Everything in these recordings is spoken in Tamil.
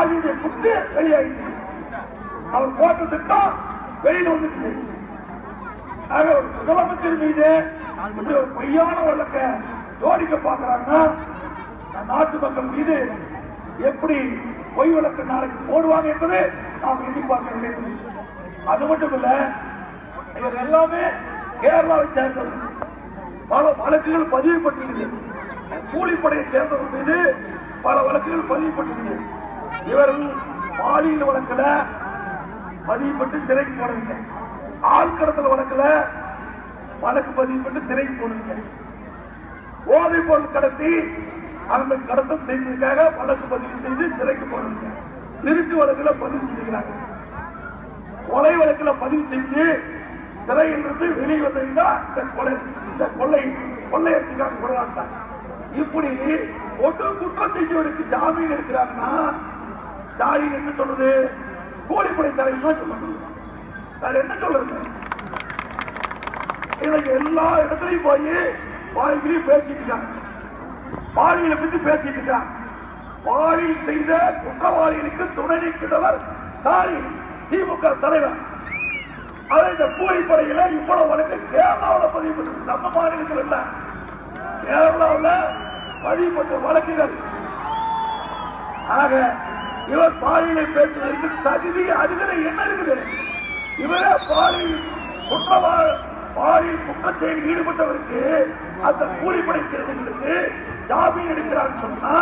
அவருடைய வெளியாயிடுச்சு அவர் போட்ட திட்டம் வெளியில வந்துட்டு ஆக ஒரு முதலமைச்சர் மீது ஒரு பொய்யான வழக்க ஜோடிக்க பார்க்கிறாங்கன்னா நாட்டு மக்கள் மீது எப்படி பொய் வழக்கு நாளைக்கு போடுவாங்க என்பது நாம் எதிர்பார்க்க வேண்டும். அது மட்டும் இல்ல இவர் எல்லாமே கேரளாவை சேர்ந்தவர். பல வழக்குகள் பதிவுபட்டிருக்குது கூலிப்படையை சேர்ந்தவர் மீது பல வழக்குகள் பதிவுபட்டிருக்குது இவர் பாலியல் வழக்குல பதிவுபட்டு சிறைக்கு போனவங்க. ஆழ்கடத்தல் வழக்கில் வழக்குல வழக்கு பதிவுபட்டு சிறைக்கு போனவங்க. போதைப் பொருள் கடத்தி அந்த கடத்தல் செய்ததுக்காக வழக்கு பதிவு செய்து சிறைக்கு போனவங்க. திருட்டு வழக்கில் பதிவு செஞ்சுக்கிறாங்க கொலை வழக்குல பதிவு செஞ்சு சிறையில் இருந்து வெளியே வந்தீங்கன்னா இந்த கொலை இந்த கொள்ளை கொள்ளையத்துக்காக கொள்ளலாட்டாங்க இப்படி ஒட்டு குற்றம் செஞ்சவருக்கு ஜாமீன் இருக்கிறாங்கன்னா ஜாமீன் என்ன சொல்றது? கோழிப்படை தலைவர் தான் வேற என்ன சொல்றது? இன்னைக்கு எல்லா இடத்துலயும் போய் வாய்களையும் பேசிட்டு பாலியலை பற்றி பேசிட்டு பாலியல் செய்த குற்றவாளிகளுக்கு துணை நிற்கிறவர் சாரி திமுக தலைவர். அதை இந்த கூலிப்படையில இவ்வளவு வழக்கு கேரளாவில் பதிவு பண்ணது நம்ம மாநிலத்தில் இல்ல. கேரளாவில் பதிவு பண்ண வழக்குகள். ஆக இவர் பாலியலை பேசுவதற்கு தகுதி அதுகளை என்ன இருக்குது? இவரே பாலியல் குற்றவா பாலியல் குற்றச்செயலில் ஈடுபட்டவருக்கு அந்த கூலிப்படை சேர்ந்தவர்களுக்கு ஜாமீன் எடுக்கிறான்னு சொன்னா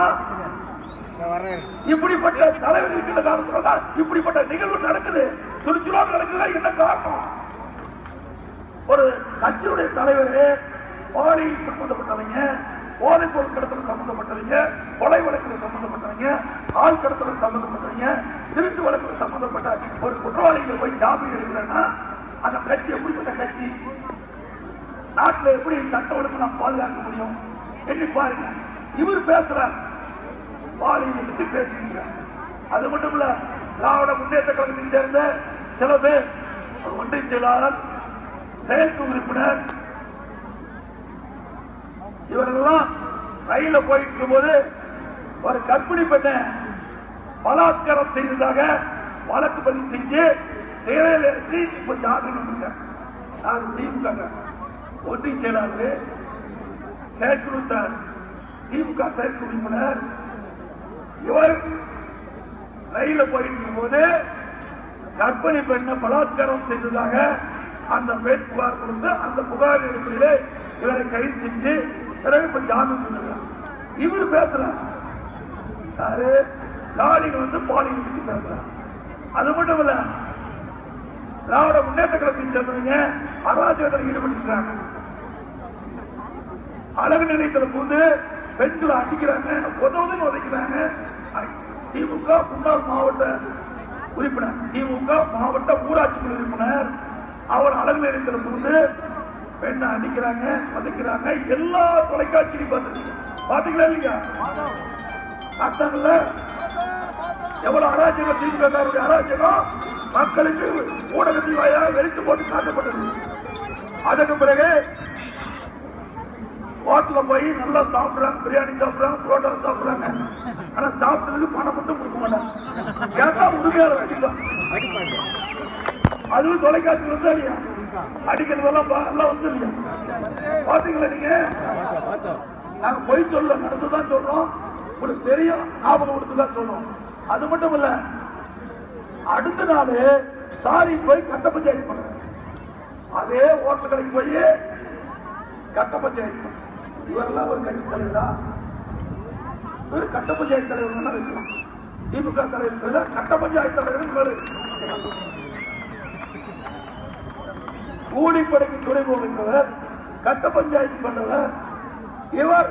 இப்படிப்பட்ட தலைவர் இருக்கின்ற காரணத்துல இப்படிப்பட்ட நிகழ்வு நடக்குது. துணிச்சுலாம் நடக்குதா என்ன காரணம்? ஒரு கட்சியுடைய தலைவர் பாலியல் சம்பந்தப்பட்டவங்க போதைப் பொருள் கடத்தல் சம்பந்தப்பட்டவங்க கொலை வழக்கில் சம்பந்தப்பட்டவங்க ஆள் கடத்தல் சம்பந்தப்பட்டவங்க திருட்டு வழக்கு சம்பந்தப்பட்ட ஒரு குற்றவாளிகள் போய் ஜாமீன் எடுக்கிறேன்னா அந்த கட்சி எப்படிப்பட்ட கட்சி நாட்டில் எப்படி சட்ட ஒழுங்கு நாம் பாதுகாக்க முடியும்? எண்ணி பாருங்க. இவர் பேசுறார் பாலியல் பற்றி பேசுகிறார் அது மட்டும் இல்ல திராவிட முன்னேற்ற கழகத்தில் சேர்ந்த சில பேர் ஒன்றிய செயலாளர் செயற்கு உறுப்பினர் இவரெல்லாம் ரயில போயிட்டு இருக்கும்போது ஒரு கர்ப்பிணி பெண்ணை பலாத்காரம் செய்ததாக வழக்கு பதிவு செஞ்சு சிறையில் இருந்து இப்ப ஜாமீன் நான் திமுக ஒன்றிய செயலாளர் செயற்குழு திமுக செயற்குழு உறுப்பினர் இவர் ரயில போயிட்டு போது கர்ப்பிணி பெண்ணை பலாத்காரம் செய்ததாக அந்த பெண் புகார் கொடுத்து அந்த புகார் அடிப்படையிலே இவரை கைது செஞ்சு பிறகு இப்ப ஜாமீன் கொடுக்கிறார் இவர் பேசுறார். யாரு ஸ்டாலின் வந்து பாலியல் பற்றி அது மட்டும் இல்ல திராவிட முன்னேற்ற கழகத்தை சேர்ந்தவங்க அராஜகத்தில் ஈடுபட்டிருக்காங்க அழகு நிலையத்தில் புகுந்து பெண்களை அடிக்கிறாங்க உதவுதுன்னு உதைக்கிறாங்க. திமுக முன்னாள் மாவட்ட உறுப்பினர் திமுக மாவட்ட ஊராட்சி உறுப்பினர் அவர் அழகு நிலையத்தில் புகுந்து பெண்ணை அடிக்கிறாங்க உதைக்கிறாங்க. எல்லா தொலைக்காட்சியிலும் பார்த்து பாத்தீங்களா இல்லையா? பார்த்தாங்கல்ல எவ்வளவு அராஜகம் திமுக அராஜகம். மக்களுக்கு ஊடகத்தின் வாயிலாக வெளித்து போட்டு காட்டப்பட்டது அதற்கு பிறகு ஹோட்டல போய் நல்லா சாப்பிடுறாங்க பிரியாணி சாப்பிடுறாங்க புரோட்டா சாப்பிடுறாங்க ஆனா சாப்பிட்டதுக்கு பணம் மட்டும் கொடுக்க மாட்டாங்க. கேட்டா உரிமையாளர் அதுவும் தொலைக்காட்சி வந்து இல்லையா? அடிக்கிறதெல்லாம் எல்லாம் வந்து இல்லையா? பாத்தீங்களா நீங்க? நாங்க பொய் சொல்ல நடந்துதான் சொல்றோம். உங்களுக்கு தெரியும் ஞாபகம் கொடுத்துதான் சொல்லணும். அது மட்டும் இல்ல அடுத்த நாள் சாரி போய் கட்ட பஞ்சாயத்து பண்றேன் அதே ஓட்டல் கடைக்கு போய் கட்ட பஞ்சாயத்து இவரெல்லாம் ஒரு கட்சி தலைவரா? இவர் கட்ட பஞ்சாயத்து தலைவர் தான் இருக்கலாம் திமுக தலைவர் கட்ட பஞ்சாயத்து தலைவர் கூலிப்படைக்கு துணை போகின்றவர் கட்ட பஞ்சாயத்து பண்ணவர் இவர்.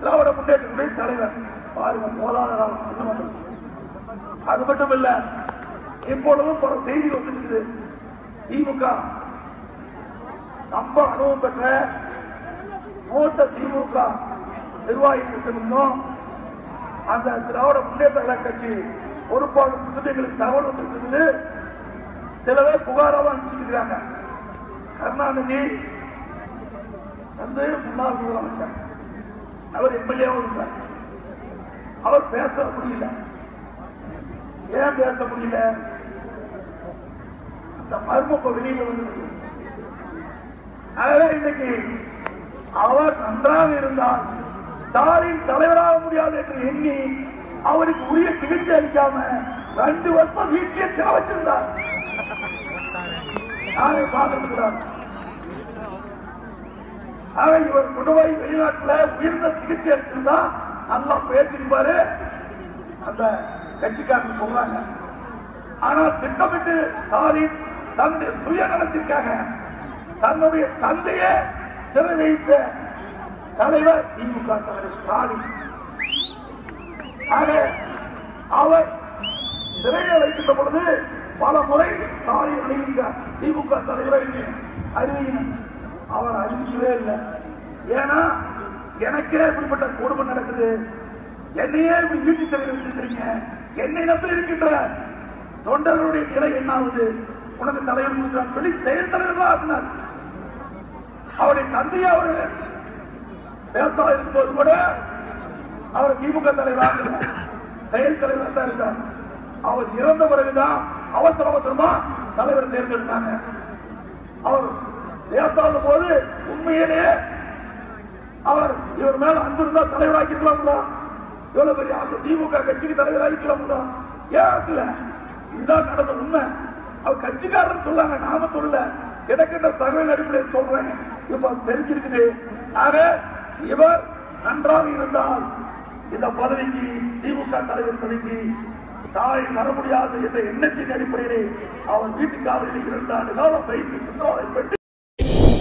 திராவிட முன்னேற்றத்துடைய தலைவர் பாருங்க போதாதாரம் அது மட்டும் இல்ல இப்பொழுதும் பல செய்தி வந்துருக்குது. திமுக நம்ம அனுபவம் பெற்ற மூத்த திமுக நிர்வாகிகளும் அந்த திராவிட முன்னேற்ற கட்சி பொறுப்பாளர் புதுமைகளுக்கு தகவல் வந்திருக்கிறது சில பேர் புகாராக அனுப்பிச்சிருக்கிறாங்க கருணாநிதி வந்து முன்னாள் முதலமைச்சர். அவர் எம்எல்ஏவும் இருந்தார். அவர் பேச முடியல. ஏன் பேச முடியல? அந்த மர்மப்ப வெளியில வந்து ஆகவே இன்னைக்கு அவர் நன்றாக இருந்தால் ஸ்டாலின் தலைவராக முடியாது என்று எண்ணி அவருக்கு உரிய சிகிச்சை அளிக்காம ரெண்டு வருஷம் வீட்டிலே சில வச்சிருந்தார். பார்த்துக்கிறார் அவன் இவர் குடுவாய் வெளிநாட்டுல உயர்ந்த சிகிச்சை எடுத்திருந்தா நல்லா பேசிருப்பாரு. அந்த கட்சிக்காரங்க சொல்றாங்க. ஆனா திட்டமிட்டு ஸ்டாலின் தன்னுடைய சுயநலத்திற்காக தன்னுடைய தந்தையே சிறை வைத்த தலைவர் திமுக தலைவர் ஸ்டாலின். ஆக அவர் சிறையில் வைக்கின்ற பொழுது பல முறை ஸ்டாலின் அறிவிக்கிறார் திமுக தலைவரை அறிவிக்கணும் அவர் அறிவிக்கவே இல்லை. ஏன்னா எனக்கே இப்படிப்பட்ட குடும்பம் நடக்குது. என்னையே இப்படி வீட்டு தலைவர் வச்சிருக்கீங்க என்னை நம்பி இருக்கின்ற தொண்டர்களுடைய நிலை என்ன ஆகுது உனக்கு தலைவர் கொடுக்கிறான்னு சொல்லி செயல் தலைவர்களா ஆகினார் அவருடைய தந்தையை அவரு பேசா இருக்கும்போது கூட அவர் திமுக தலைவராக செயல் தலைவர் தான் இருந்தார். அவர் இறந்த பிறகுதான் அவசர அவசரமா தலைவர் தேர்ந்தெடுத்தாங்க. அவர் பேசாத போது உண்மையிலேயே அவர் இவர் மேல அன்பு இருந்தா தலைவராக்கிருக்கலாம்ல இவ்வளவு பெரிய ஆளு திமுக கட்சிக்கு தலைவராக்கிக்கலாம்ல ஏன் இதுதான் நடந்த உண்மை. அவர் கட்சிக்காரர் சொல்லாங்க நாம சொல்லல. கிடைக்கின்ற தகவல் அடிப்படையில் சொல்றேன். இப்ப தெரிஞ்சிருக்குது. ஆக இவர் நன்றாக இருந்தால் இந்த பதவிக்கு திமுக தலைவர் பதவிக்கு தாய் வர முடியாது என்ற எண்ணத்தின் அடிப்படையிலே அவர் வீட்டு காவலில் இரண்டு ஆண்டு காலம் பயிற்சி